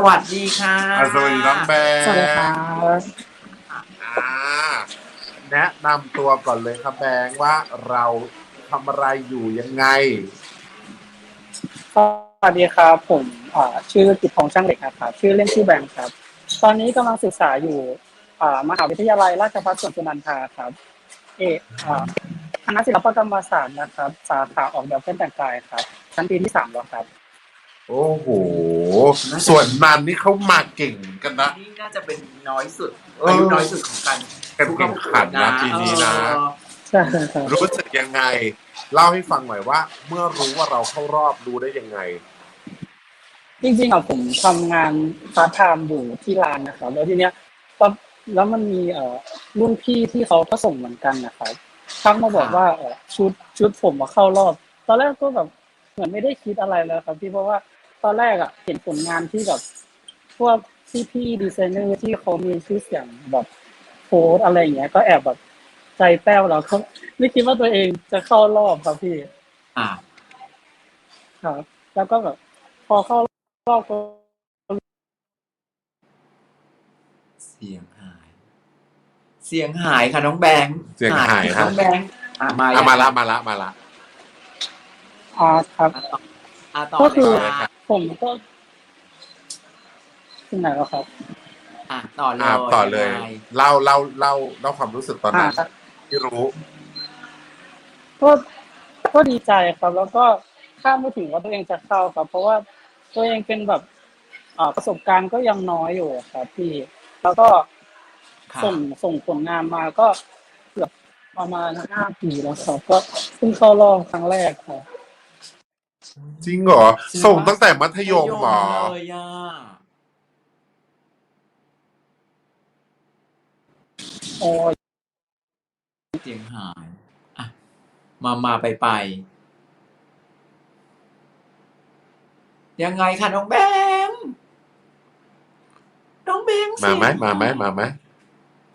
สวัสดีค่ะอะสวัสดีน้องแบงสวัสดีครับอ่าแนะนำตัวก่อนเลยครับแบงว่าเราทำอะไรอยู่ยังไง สวัสดีครับ ผมอ่าชื่อกิตพงษ์ช่างเหล็กนะครับชื่อเล่นชื่อแบงค์ครับ ตอนนี้กำลังศึกษาอยู่อ่ามหาวิทยาลัยราชภัฏสวนสุนันทาครับ เอกอ่าคณะศิลปกรรมศาสตร์นะครับ สาขาออกแบบเครื่องแต่งกายครับ ชั้นปีที่สามแล้วครับ โอ้โห ส่วนนั้นนี่เขามาเก่งกันนะ นี่น่าจะเป็นน้อยสุดเอออ อายุน้อยสุดของการการแข่งขันนะปีนี้นะ เออใช่ครับรู้สึกยังไง เล่าให้ฟังหน่อยว่า เมื่อรู้ว่าเราเข้ารอบรู้ได้ยังไง จริงๆอะผมทำงานพาร์ทไทม์อยู่ที่ร้านนะครับ แล้วทีเนี้ยก็แล้วมันมีเอ่อรุ่นพี่ที่เขาก็ส่งเหมือนกันนะครับทักมาบอกว่าเอ่อชุดชุดผมมาเข้ารอบ ตอนแรกก็แบบเหมือนไม่ได้คิดอะไรแล้วครับพี่เพราะว่า ตอนแรกอะเห็นผลงานที่แบบ พวกพี่พี่ดีไซเนอร์ที่เขามีชื่อเสียงแบบโพสต์อะไรอย่างเงี้ย ก็แอบแบบใจแป้วแล้วก็ไม่คิดว่าตัวเองจะเข้ารอบครับพี่ อะครับ แล้วก็แบบ พอเข้ารอบก็เสียงหาย เสียงหายค่ะน้องแบงค์เสียงหายน้องแบงค์อะมาอะมาละมาละมาละ อ่าครับ อะต่อก็เลคือยค่ะ ผมก็ถึงไหนแล้วครับ อะต่อเลยอ่าต่อเลยงไงเล่าเล่าเล่าเล่าความรู้สึกตอนอ่านั้นที่รู้ ก็ก็ดีใจครับ แล้วก็คาดไม่ถึงว่าตัวเองจะเข้าครับ เพราะว่าตัวเองเป็นแบบอ่าประสบการณ์ก็ยังน้อยอยู่ครับพี่ แล้วก็ค่ะส่งส่งผลงานมาก็เกือบประมาณห้าปีแล้วครับ ก็เพิ่งเข้ารอบครั้งแรกครับ จริงเหรอ ส่งตั้งแต่มัธยมเหรอ เลยอะโอ้ยเสียงหายอะมามาไปไปยังไงคะน้องแบงค์น้องแบงค์มาไหมเสียงมาไหมมาไหม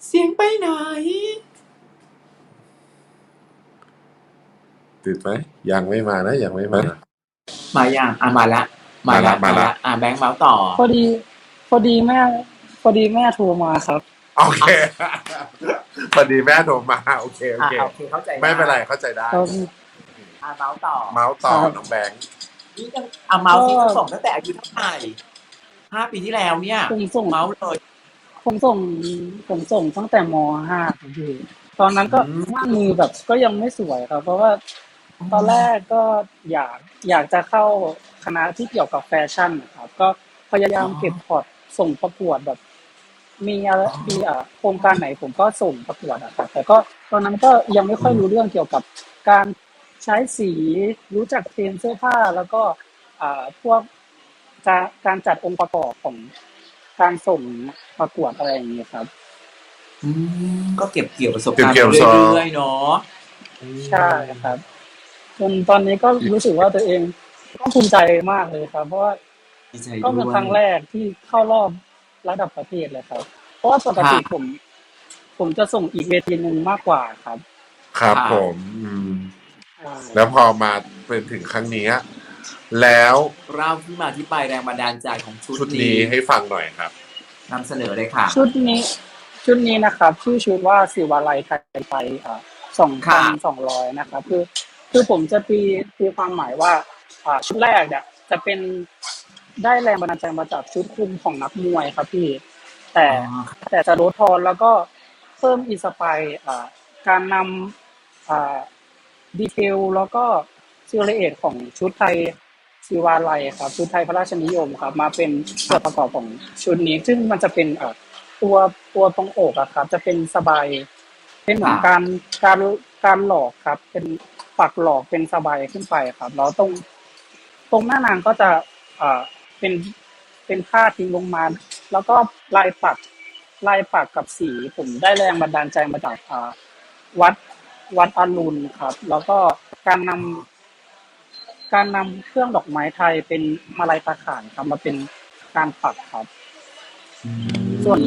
เสียงไปไหน ติดไหมยังไม่มานะยังไม่มา มาอย่างอะมาละ มาละมาละ อะแบงค์เมาส์ต่อ พอดี พอดีแม่พอดีแม่โทรมาครับ โอเคพอดีแม่โทรมาโอเคโออะเคโอเคเข้าใจด้ไม่เป็นไรเข้าใจได้ก็อะเมาส์ต่อ เมาส์ต่อครับ น้องแบงค์นี่ยังอะเมาส์ที่ก็เขาส่งตั้งแต่อายุเท่าไหร่ห้าปีที่แล้วเนี่ย ผมส่งเมาส์เลย ผมส่งผมส่งตั้งแต่มห้าครับพี่ตอนนั้นก็หน้ามือแบบก็ยังไม่สวยครับ เพราะว่า ตอนแรกก็อยากอยากจะเข้าคณะที่เกี่ยวกับแฟชั่นนะครับ ก็พยายามเก็บพอร์ตส่งประกวดแบบ มีอะไรมีอ่าโครงการไหนผมก็ส่งประกวดอะครับแต่ก็ตอนนั้นก็ยังไม่ค่อยรู้เรื่องเกี่ยวกับการใช้สีรู้จักเทรนด์เสื้อผ้าแล้วก็อ่าพวกการการจัดองค์ประกอบของการส่งประกวดอะไรอย่างเงี้ยครับอืมก็เก็บเกี่ยวประสบการณ์เก็บไปเกี่ยวเรื่อยๆเนาะใช่ครับ จนตอนนี้ก็รู้สึกว่าตัวเองก็ภูมิใจมากเลยครับ เพราะว่าดีใจก็ด้เป็นวยครั้งแรกที่เข้ารอบระดับประเทศเลยครับ เพราะว่าปกติผม ผมจะส่งอีกเวทีหนึ่งมากกว่าครับครับผมอืมแล้วพอมาเป็นถึงครั้งนี้แล้วเล่าที่มาที่ไปแรงบันดาลใจของชุดชุดนี้นี้ให้ฟังหน่อยครับ นำเสนอเลยค่ะ ชุดนี้ ชุดนี้นะครับ ชื่อชุดว่าสิวาลัยไทยไทยอ่าสองพัค่ะ นสองร้อยนะครับ คือ คือผมจะตีตีความหมายว่าอ่าชุดแรกเนี่ยจะเป็นได้แรงบันดาลใจมาจากชุดคลุมของนักมวยครับพี่ แต่อ๋อ แต่จะลดทอนแล้วก็เพิ่มอินสปายอ่าการนำอ่าดีเทลแล้วก็ซิลเอทของชุดไทยศิวาลัยครับ ชุดไทยพระราชนิยมครับ มาเป็นส่วนประกอบของชุดนี้ ซึ่งมันจะเป็นเอ่อตัวตัวตรงอกอะครับ จะเป็นสบายเป็นเหมือนการการการหลอกครับ เป็น ปักหลอกเป็นสบายขึ้นไปครับ แล้วตรงตรงหน้านางก็จะเอ่อเป็นเป็นผ้าทิ้งลงมา แล้วก็ลายปักลายปักกับสีผมได้แรงบันดาลใจมาจากอ่าวัดวัดอรุณครับ แล้วก็การนำการนำเครื่องดอกไม้ไทยเป็นมาลัยตาข่ายครับมาเป็นการปักครับ ส่วน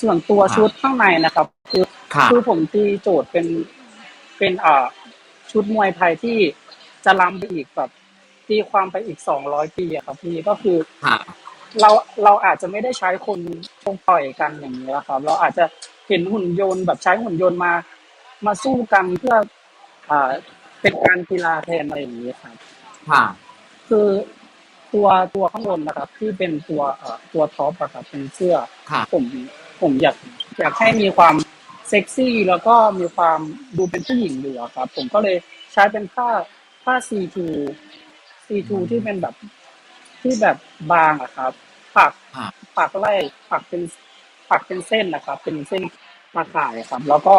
ส่วนตัวชุดข้างในนะครับ คือค่ะ คือผมตีโจทย์เป็น เป็นอ่าชุดมวยไทยที่จะล้ำไปอีกแบบตีความไปอีกสองร้อยปีอะครับพี่ก็คือค่ะเราเราอาจจะไม่ได้ใช้คนคงปล่อยกันอย่างนี้แล้วครับ เราอาจจะเห็นหุ่นยนต์แบบใช้หุ่นยนต์มา มาสู้กันเพื่ออ่าเป็นการกีฬาแทนอะไรอย่างนี้ครับค่ะคือตัวตัวข้างบนนะครับ ที่เป็นตัวเอ่อตัวท็อปอะครับเป็นเสื้อ ค่ะ ผมผมอยากอยากให้มีความ เซ็กซี่แล้วก็มีความดูเป็นผู้หญิงอยู่อะครับ ผมก็เลยใช้เป็นผ้าผ้า C2 C2 ที่เป็นแบบที่แบบบางอะครับ ปักค่ะปักไล่ปักเป็นปักเป็นเส้นนะครับ เป็นเส้นตาข่ายครับ แล้วก็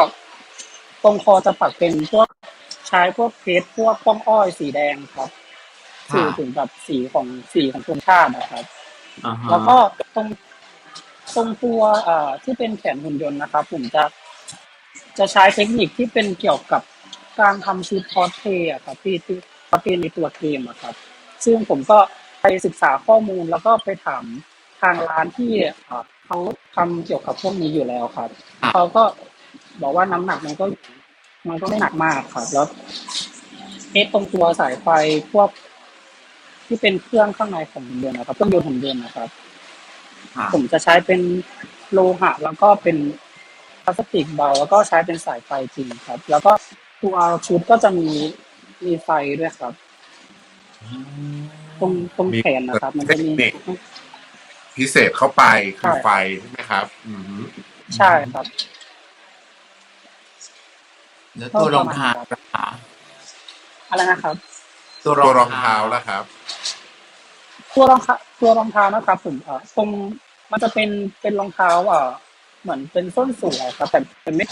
ตรงคอจะปักเป็นพวกใช้พวกเพชรพวกป้องอ้อยสีแดงครับสื่อถึงแบบสีของสีของธงชาตินะครับอ่าฮะแล้วก็ตรงตรงตัวเอ่อที่เป็นแขนหุ่นยนต์นะครับ ผมจะ จะใช้เทคนิคที่เป็นเกี่ยวกับการทำชุดคอสเพลย์อะครับที่ที่คอสเพลย์ในตัวเกมอะครับ ซึ่งผมก็ไปศึกษาข้อมูลแล้วก็ไปถามทางร้านที่เอ่อเขาทำเกี่ยวกับพวกนี้อยู่แล้วครับครับเขาก็บอกว่าน้ำหนักมันก็มันก็ไม่หนักมากครับ แล้วเอสตรงตัวสายไฟพวกที่เป็นเครื่องข้างในของหุ่นยนต์นะครับเครื่องยนต์หุ่นยนต์นะครับค่ะผมจะใช้เป็นโลหะแล้วก็เป็นพ ลาสติกเบาแล้วก็ใช้เป็นสายไฟจริงครับ แล้วก็ตัวชุดก็จะมีมีไฟด้วยครับ ตรงตรงแขนนะครับ มันจะมีเทคนิคพิเศษเข้าไปคือใช่ไฟใช่ไหมครับ อือหือใช่ครับ แล้วตัวรองเท้าล่ะคะอะไรนะครับตัวตัวรองเท้าแล้วครับ ตัวรองเท้าตัวรองเท้านะครับผมเอ่อตรงมันจะเป็นเป็นรองเท้าเอ่อ เหมือนเป็นส้นสูงอะครับ แต่เป็นไม่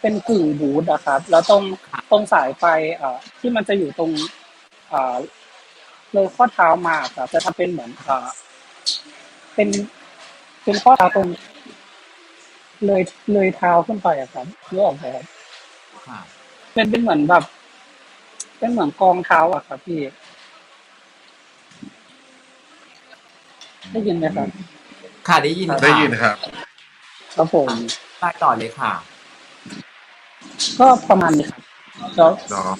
เป็นกึ่งบูทอะครับ แล้วตรงตรงสายไฟเอ่อที่มันจะอยู่ตรงเอ่อเลยข้อเท้ามาครับจะทำเป็นเหมือนเอ่อเป็นเป็นข้อเท้าตรง เลยเลยเท้าขึ้นไปอะครับนึกออกไหมครับค่ะเป็นเป็นเหมือนแบบ เป็นเหมือนกองเท้าอะครับพี่ได้ยินไหมครับค่ะได้ยินค่ะได้ยินครับ ครับผม ไปต่อเลยค่ะก็ประมาณนี้ครับแล้วเนาะ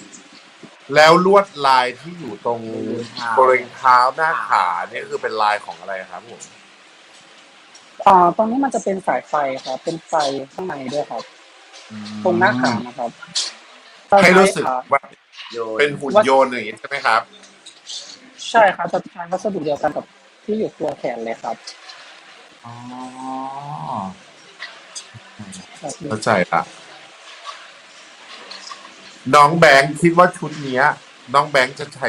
แล้วลวดลายที่อยู่ตรงบริเวณเท้าหน้าขาเนี่ยคือเป็นลายของอะไรครับผมอ่าตรงนี้มันจะเป็นสายไฟครับ เป็นไฟข้างในด้วยครับ ตรงหน้าขานะครับให้รู้สึกอ่าว่าโยนเป็นหุ่นยนต์อย่างนี้ใช่ไหมครับ ใช่ครับจะใช้วัสดุเดียวกันกับที่อยู่ตัวแขนเลยครับอ๋อครับ เข้าใจละน้องแบงค์คิดว่าชุดเนี้ย น้องแบงค์จะใช้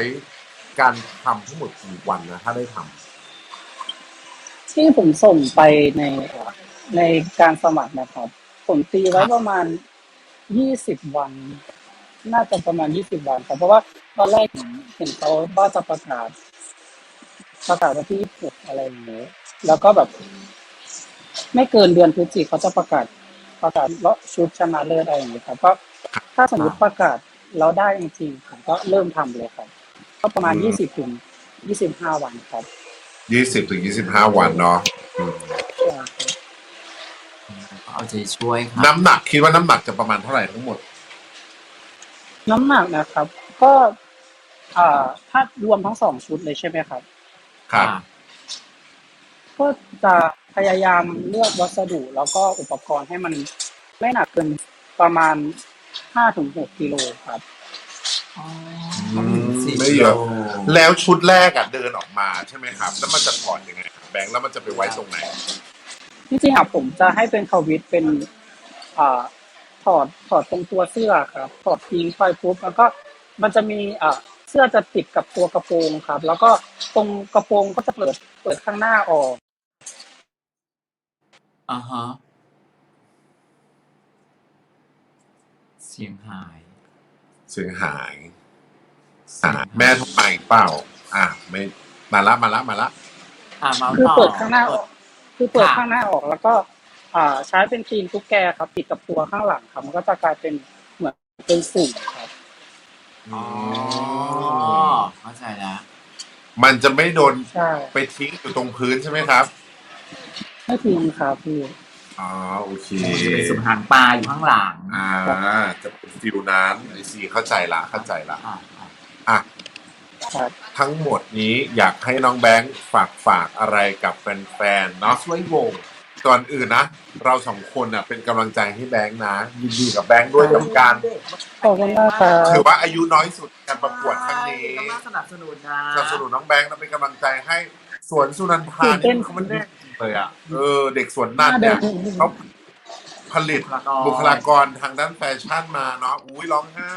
การทำทั้งหมดกี่วันนะถ้าได้ทำที่ผมส่งไปในเอ่อในการสมัครนะครับ ผมตีไว้ประมาณยี่สิบวัน น่าจะประมาณยี่สิบวันครับเพราะว่าตอนแรกเห็นเขาว่าจะประกาศ ประกาศวันที่ยี่สิบอะไรอย่างเงี้ยแล้วก็แบบ ไม่เกินเดือนพฤศจิกเขาจะประกาศ ประกาศเลาะชุดชนะเลิศอะไรอย่างเงี้ยครับก็ถ้าสมมติประกาศแล้วได้จริงๆผมก็เริ่มทำเลยครับ ก็ประมาณอืมยี่สิบถึงยี่สิบห้าวันครับยี่สิบถึงยี่สิบห้าวันเนาะอืมใช่ครับเอาใจช่วยค่ะน้ำหนักคิดว่าน้ำหนักจะประมาณเท่าไหร่ทั้งหมด น้ำหนักนะครับ ก็อ่าถ้ารวมทั้งสองชุดเลยใช่ไหมครับ ครับ ก็จะ พยายามเลือกวัสดุแล้วก็อุปกรณ์ให้มันไม่หนักเกินประมาณห้าถึงหกกิโลครับอ๋ออืมสี่ไม่เยอะโลแล้วชุดแรกอะเดินออกมาใช่ไหมครับ แล้วมันจะถอดยังไงครับแบงค์แล้วมันจะไปไว้ตรงไหน ที่จริงอะผมจะให้เป็นทวิตเป็นอ่าถอดถอดตรงตัวเสื้อครับ ถอดทิ้งไปปุ๊บแล้วก็มันจะมีอ่าเสื้อจะติดกับตัวกระโปรงครับ แล้วก็ตรงกระโปรงก็จะเปิดเปิดข้างหน้าออก อ่าฮะ เสียงหาย เสียงหายอ่าแม่โทรมาอีกเปล่า อะไม่มาละมาละมาละ อ่ามาคือต่อ เปิดข้างหน้าออก คือเปิดค่ะ ข้างหน้าออกแล้วก็ อ่า ใช้เป็นครีมตุ๊กแกครับติดกับตัวข้างหลังครับมันก็จะกลายเป็นเหมือนเป็นสูงครับ อ๋อ เข้าใจแล้ว มันจะไม่โดนใช่ ไปทิ้งอยู่ตรงพื้นใช่ไหมครับ ไม่ทิ้งครับพี่ อ๋อโอเคจะเป็นสุนหางปลาอยู่ข้างหลังอ่าจะเป็นฟิลนั้นไอซีเข้าใจละเข้าใจละอ่าอ่าอะครับทั้งหมดนี้อยากให้น้องแบงค์ฝากฝากอะไรกับแฟนๆเนาะช่วยโหวตก่อนอื่นนะ เราสองคนอะเป็นกำลังใจให้แบงค์นะยินดีกับแบงค์ด้วยกับการขอบคุณมากครับถือว่าอายุน้อยสุดการประกวดครั้งนี้ก็มาสนับสนุนนะสนับสนุนน้องแบงค์นะเป็นกำลังใจให้สวนสุนันทาตื่นเต้นี่นเขามันแน่จริง เลยอะเออเด็กสวนนั่นเนี่ยเขาผลิตบุคลากรทางด้านแฟชั่นมาเนาะอุ้ยร้องไห้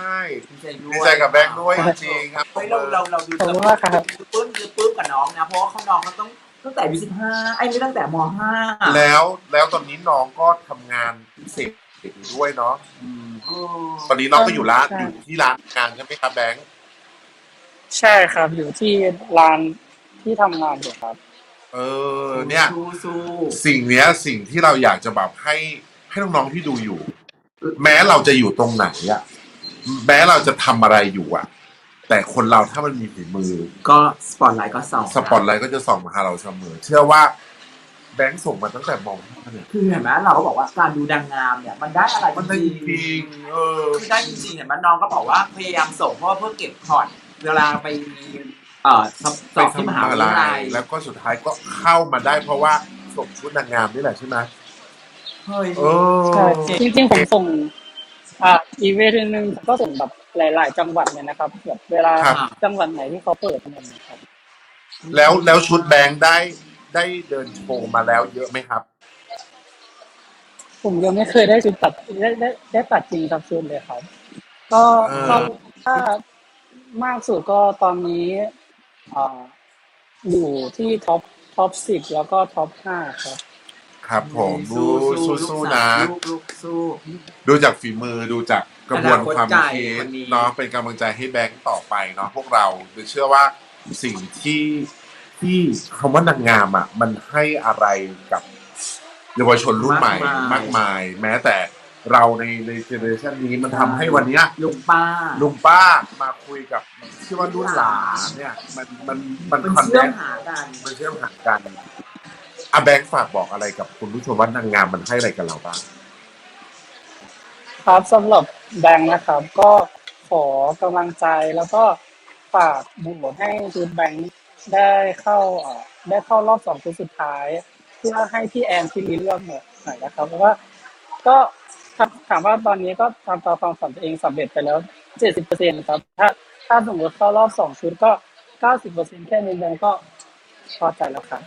ดีใจด้ดีวยใจกับแบงค์ด้วยจริงๆครับเฮ้ยเราเราเราดูขอบคุณมากครับปลื้มคือปลื้มกับน้องนะเพราะว่าเขาน้องเขาต้องตั้งแต่อายุสิบห้าไอ้ไม่ตั้งแต่มห้าแล้วแล้วตอนนี้น้องก็ทำงานพิเศษอยู่ด้วยเนาะอืมเออตอนนี้น้องก็อยู่ร้านใช่อยู่ที่ร้านงานใช่ไหมครับแบงค์ใช่ครับอยู่ที่ร้านที่ทำงานอยู่ครับ เออเนี่ย สู้สู้สิ่งเนี้ยสิ่งที่เราอยากจะแบบให้ให้น้องๆที่ดูอยู่ แม้เราจะอยู่ตรงไหนอะแม้เราจะทำอะไรอยู่อะแต่คนเราถ้ามันมีฝีมือ ก็สปอตไลท์ก็ส่องสปอตไลท์ก็จะส่องมาหาเราเสมอ เชื่อว่าแบงค์ส่งมาตั้งแต่มองเนี่ยคือเห็นไหมเราก็บอกว่าการดูดังงามเนี่ยมันได้อะไรมันได้จจริริงงๆเออคือได้จริงๆเห็นไหมน้องก็บอกว่าพยายามส่งเพราะว่าเพื่อเก็บพอร์ตเวลาไป เอ่อสอบสไปอบที่มหาทำวิอะไรทยาลัยแล้วก็สุดท้ายก็เข้ามาได้เพราะว่าส่งชุดนางงามนี่แหละใช่ไหมเฮ้ยเออใช่จริงๆผมส่งอ่าอีเวนต์หนึ่งก็ส่งแบบหลาย ๆ จังหวัดเลยนะครับแบบเวลาครับจังหวัดไหนที่เขาเปิดเนี่ยนะครับ แล้วแล้วชุดแบงค์ได้ได้เดินโชว์มาแล้วเยอะไหมครับ ผมยังไม่เคยได้ชุดตัดได้ได้ได้ตัดจริงสักชุดเลยครับ ก็เออก็ถ้ามากสุดก็ตอนนี้ อ่าอยู่ที่ท็อปท็อปสิบแล้วก็ท็อปห้าครับ ครับผมดูสู้ๆนะลูกลูกสู้ดูจากฝีมือดูจากกระบวนความอนาคตไกลคิคดนนี้เนาะเป็นกำลังใจให้แบงค์ต่อไปเนาะพวกเราเชื่อว่าสิ่งที่ที่คำว่านางงามอะมันให้อะไรกับเยาวชนรุ่นใหม่มากมาย แม้แต่ เราในในเจเนอเรชันนี้มันทำให้วันเนี้ย ลุงป้า ลุงป้ามาคุยกับที่ว่ารุ่นหลานเนี่ย มันมันมันมันคอนเชื่เนอมคหากัน มันเชื่อมหากันอะแบงค์ฝากบอกอะไรกับคุณผู้ชมว่านางงามมันให้อะไรกับเราบ้าง ครับสำหรับแบงค์นะครับ ก็ขอกำลังใจแล้วก็ฝากบุญให้ทีมแบงค์ได้เข้าเอ่อได้เข้ารอบสองคนสุดท้าย เพื่อให้พี่แอนที่มีเรื่องหน่อยนะครับเพราะว่าก็ ถามถามว่าตอนนี้ก็ทำตามความฝันตัวเองสำเร็จไปแล้วเจ็ดสิบเปอร์เซ็นต์ครับ ถ้าถ้าสมมติเข้ารอบสองชุดก็เก้าสิบเปอร์เซ็นต์แค่นี้แบงค์ก็พอใจแล้วครับ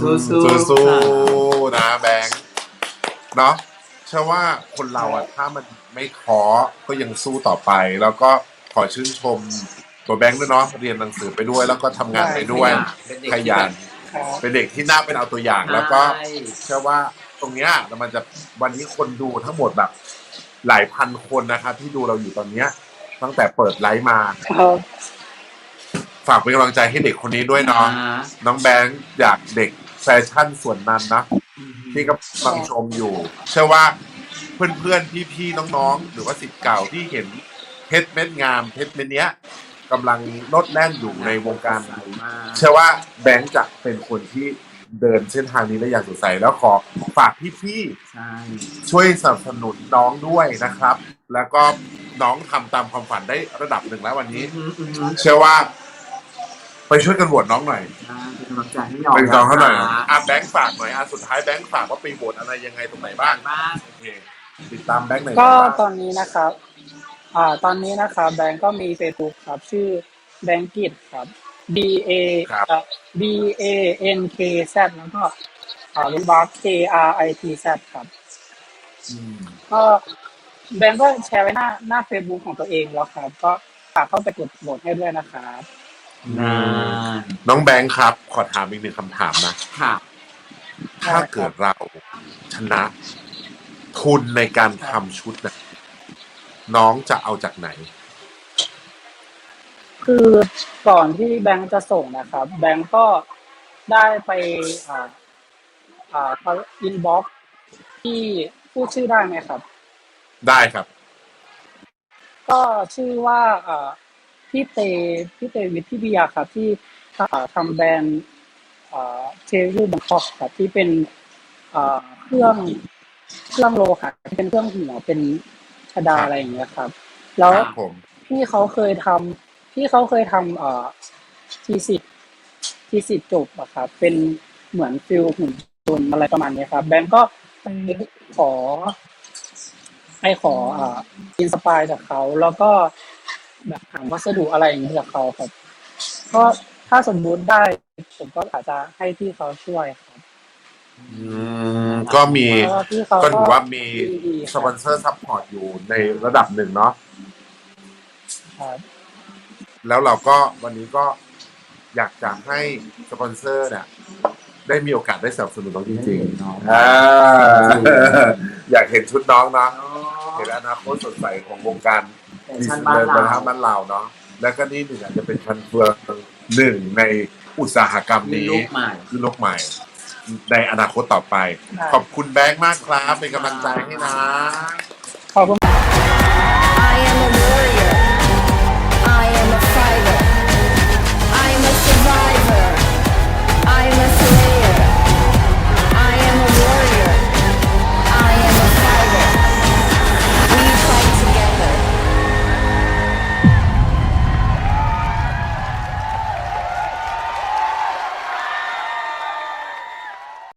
สู้ๆสู้สู้ๆนะแบงค์เนาะเชื่อว่าคนเราอะถ้ามันไม่ท้อก็ยังสู้ต่อไป แล้วก็ขอชื่นชมตัวแบงค์ด้วยเนาะเรียนหนังสือไปด้วย แล้วก็ทำงานไปด้วยเป็นเด็กขที่ยัแบนบครับเป็นเด็กที่น่าเป็นเอาตัวอย่าง แล้วก็ใช่เชื่อว่า ตรงเนี้ยมันจะวันนี้คนดูทั้งหมดแบบ หลายพันคนนะครับ ที่ดูเราอยู่ตอนเนี้ย ตั้งแต่เปิดไลฟ์มา ครับฝากเป็นกำลังใจให้เด็กคนนี้ด้วยเนาะอ่าน้องแบงค์อยากเด็กแฟชั่นส่วนนั้นนะ ที่กำลังชมอยู่ เชื่อว่าเพื่อนๆ พี่ๆ น้องๆ หรือว่าสิทธิ์เก่าที่เห็นเพชรเม็ดงามเพชรเม็ดเนี้ยกำลังลดแล่นอยู่ในวงการใสมากเชื่อว่าแบงค์จะเป็นคนที่ เดินเส้นทางนี้ได้อย่างสดใสแล้วขอฝากพี่ใช่ๆช่วยสนับสนุนน้องด้วยนะครับ แล้วก็น้องทำตามความฝันได้ระดับหนึ่งแล้ววันนี้ อืมอืมอืมเชื่อว่า ไปช่วยกันโหวตน้องหน่อยใช่เป็นกำลังใจให้น้องเป็นกำลังใจให้หน่อยะคะอะแบงค์ฝากหน่อยอะสุดท้ายแบงค์ฝากว่าไปโหวตอะไรยังไงตรงไหนบ้างบ้าง โอเคติดตามแบงค์หน่อยก็ครับ ตอนนี้นะครับ อ่า ตอนนี้นะครับแบงก์ก็มี Facebook ครับ ชื่อแบงกิตครับ B A ครับเอ่อ B A N K Z แล้วก็อ่าลูกบาร์ K R I T Z ครับ อืมก็แบงก์ก็แชร์ไว้หน้าหน้า Facebook ของตัวเองแล้วครับ ก็ฝากเข้าไปกดโหวตให้ด้วยนะครับนานน้องแบงค์ครับ ขอถามอีกหนึ่งคำถามนะ ค่ะถ้าเกิดเราชนะทุนในการทำชุดนะน้องจะเอาจากไหน คือก่อนที่แบงก์จะส่งนะครับ แบงก์ก็ได้ไปอ่าอ่าเขาอินบ็อกที่พูดชื่อได้ไหมครับ ได้ครับ ก็ชื่อว่าอ่าพี่เตพี่เตวิทยาครับ ที่อ่าทำแบรนด์เทรูบังคอกครับที่เป็นอ่าเครื่องเครื่องโลหะที่เป็นเครื่องหัวเป็นชดาครับอะไรอย่างเงี้ยครับ แล้วครับผมพี่เขาเคยทำ พี่เขาเคยทำเอ่อทีสิทธ์ทีสิทธ์จบอะครับเป็นเหมือนฟิลหุ่นยนต์อะไรประมาณนี้ครับ แบงก์ก็ไปขอไปขออ่าอินสปายจากเขา แล้วก็แบบหาวัสดุอะไรอย่างนี้จากเขาครับ ก็ถ้าสมมุติได้ผมก็อาจจะให้พี่เขาช่วยครับ อืมก็มีเพราะว่าพี่เขาก็ถือว่ามีดีๆคสรับปอนเซอร์ซัพพอร์ตอยู่ในระดับหนึ่งเนาะ ครับ แล้วเราก็วันนี้ก็อยากจะให้สปอนเซอร์เนี่ยได้มีโอกาสได้สนับสนุนน้องจริงน้องๆอ่าอยากเห็นชุดน้องเนาะเห็นอนาคตสดใสของวงการแฟชั่นบ้านดิเราทางบ้านเราเนาะแล้วก็นี่หนึ่งอาจจะเป็นพันเฟืองหนึ่งในอุตสาหกรรมมีนี้ลูกใหม่คือโลกใหม่ในอนาคตต่อไปได้ขอบคุณแบงค์มากครับ เป็นกำลังใจให้นะ ขอบคุณ